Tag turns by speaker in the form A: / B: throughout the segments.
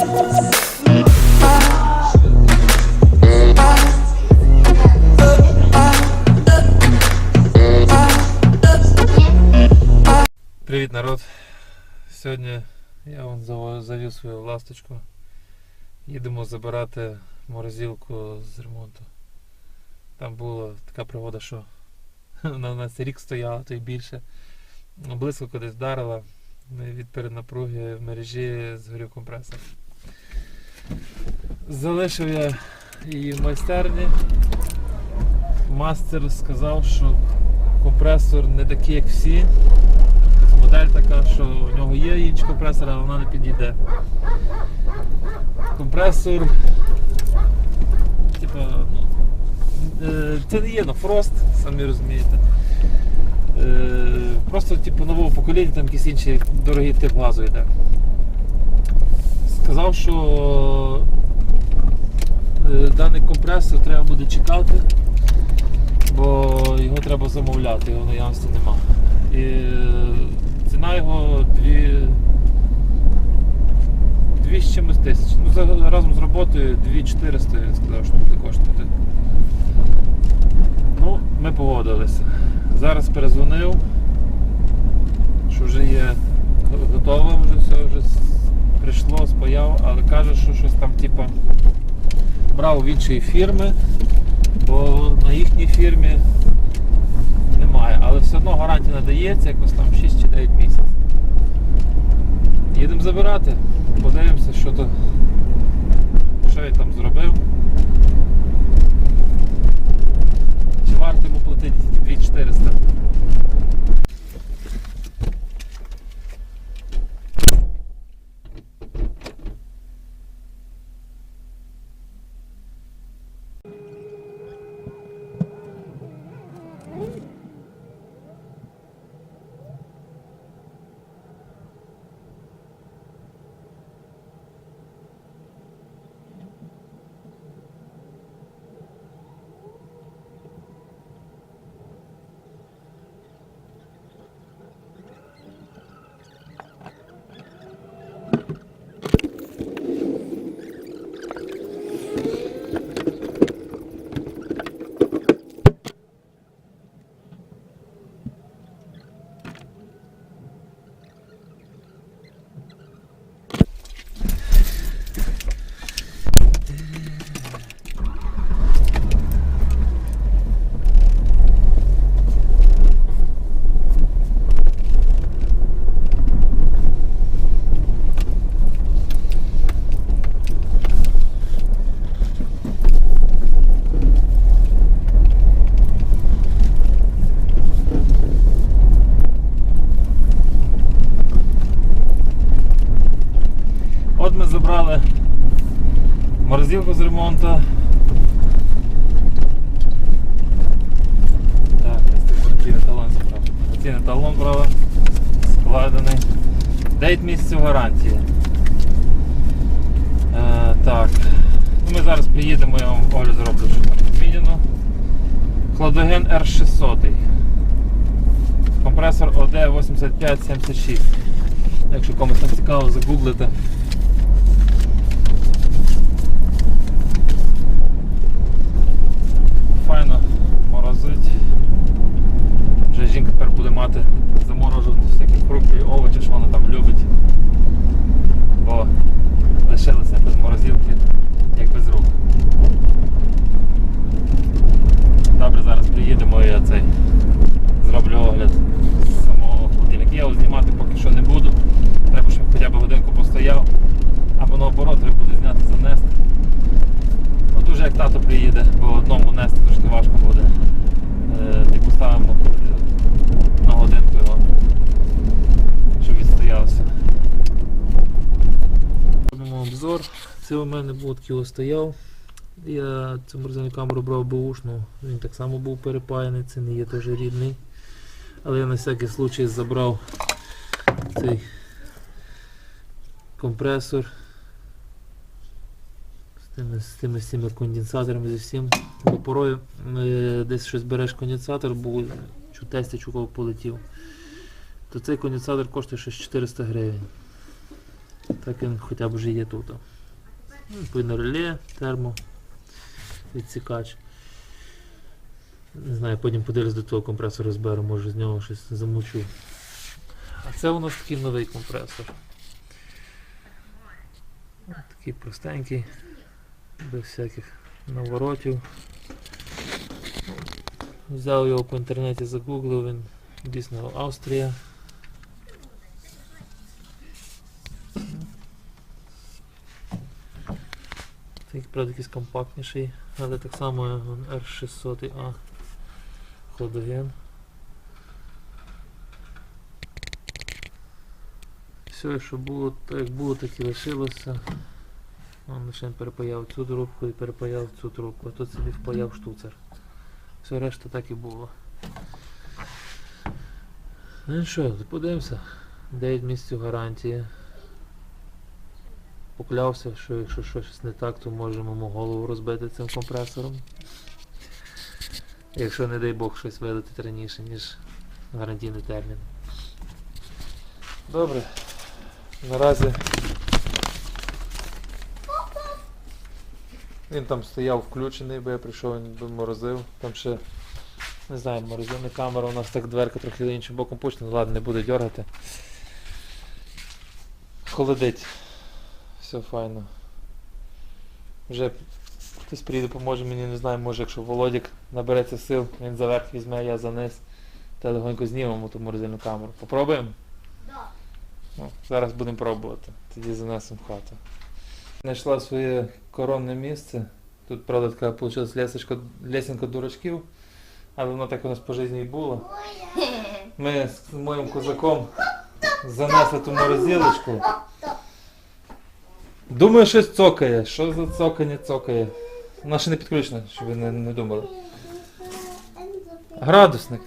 A: Привіт народ! Сьогодні я заво- завів свою ласточку. Їдемо забирати морозилку з ремонту. Там була така пригода, що вона у нас рік стояла, то й більше. Близько кудись вдарила. Ну, Від перенапруги в мережі згорів компресор. Залишив я її в майстерні. Мастер сказав, що компресор не такий, як всі. Тобто Модель така, що у нього є інший компресор, але вона не підійде. Компресор. Типа, ну, е, це не є на фрост, самі розумієте. Е, Просто типу, нового покоління, там якийсь інший дорогий тип газу йде. Сказав, що даний компресор треба буде чекати, бо його треба замовляти, його в наявності нема. І е, ціна його 2, 2 з чимось тисяч. Ну, разом з роботою 2400 він сказав, що буде коштувати. Ну, ми погодилися. Зараз перезвонив, що вже є готове, вже все вже прийшло, спаяв, але каже, що щось там типа брав в іншої фірми, бо на їхній фірмі немає, але все одно гарантія надається якось там 6 чи 9 місяців. Їдемо забирати, подивимося, що то, що я там зробив. Чи варто йому платити 2400? От ми забрали морозилку з ремонту. Так, ось тут талон забрав. Який талон брали, складений. 9 місяців гарантії. Е, так. Ну, ми зараз приїдемо, я вам огляд зроблю, що там змінено. Хладоген R600. Компресор OD8576. Якщо комусь там цікаво, загуглите. Файно морозить. Вже жінка тепер буде мати заморожувати всякі фрукти і овочі, що вона там любить. Бо лишилася без морозилки, як без рук. Добре, зараз приїдемо і оцей. цей зроблю огляд самого холодильника. Я його знімати поки що не буду. Треба, щоб хоча б годинку постояв. Або наоборот, треба буде зняти занести. Ну, дуже як тато приїде, бо одному нести трошки важко буде. Е, Ти поставимо на годинку його, щоб відстоявся. Робимо обзор. Це у мене був такий стояв. Я цю морозильну камеру бушну, він так само був перепаяний, це не є теж рідний. Але я на всякий случай забрав цей компресор з тими, з тими, з тими конденсаторами зі всім. Бо порою е, десь щось береш конденсатор, бо тесті чуков полетів. То цей конденсатор коштує щось 400 гривень. Так він хоча б вже є тут. Ну, термо, відсікач. Не знаю, потім подивлюсь до того компресора розберу, може з нього щось замучу. А це у нас такий новий компресор. Такий простенький, без всяких наворотів. Взяв його по інтернеті, загуглив, він дійсно Австрія. Такий, правда, якийсь компактніший, але так само R600A ходоген. Все, що було, так як було, так і лишилося. Он лише перепаяв цю трубку і перепаяв цю трубку, а тут собі впаяв штуцер. Все решта так і було. Ну що, подивимося. 9 місяців гарантії. Поклявся, що якщо щось не так, то можемо йому голову розбити цим компресором. Якщо, не дай Бог, щось вилетить раніше, ніж гарантійний термін. Добре. Наразі він там стояв включений, бо я прийшов, він би морозив. Там ще не знаю, морозильна камера, у нас так дверка трохи іншим боком пущена, ладно, не буде дергати. Холодить. Все файно. Вже хтось приїде, поможе мені, не знаю, може якщо Володік набереться сил, він за верх візьме, я за низ. Та легонько знімемо ту морозильну камеру. Попробуємо?
B: Да.
A: Ну, зараз будемо пробувати. Тоді занесемо в хату. Знайшла своє коронне місце. Тут, правда, така вийшла лесенка, лесенка дурачків, але воно так у нас по житті і було. Ми з моїм козаком занесли ту морозилочку. Думаю, щось цокає. Що за цокання цокає? Вона ще не підключена, щоб ви не, не думали. Градусник.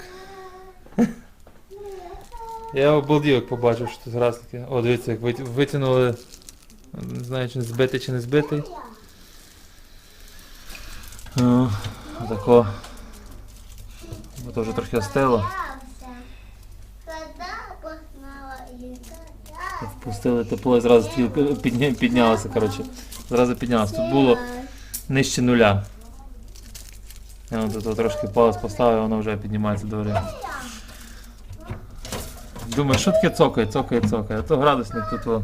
A: Я обалдів, як побачив, що тут градусники. О, дивіться, як витягнули. Не знаю, чи збитий, чи не збитий. О, Отако. Бо то вже трохи остило. Впустили тепло і зразу стрілка підня- піднялася, коротше. Зразу піднялася. Тут було нижче нуля. Я вам тут трошки палець поставив, воно вже піднімається до гори. Думаю, що таке цокає, цокає, цокає. А то градусник тут о,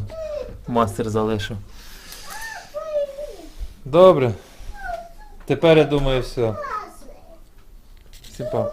A: мастер залишив. Добре. Тепер я думаю все. Всім па.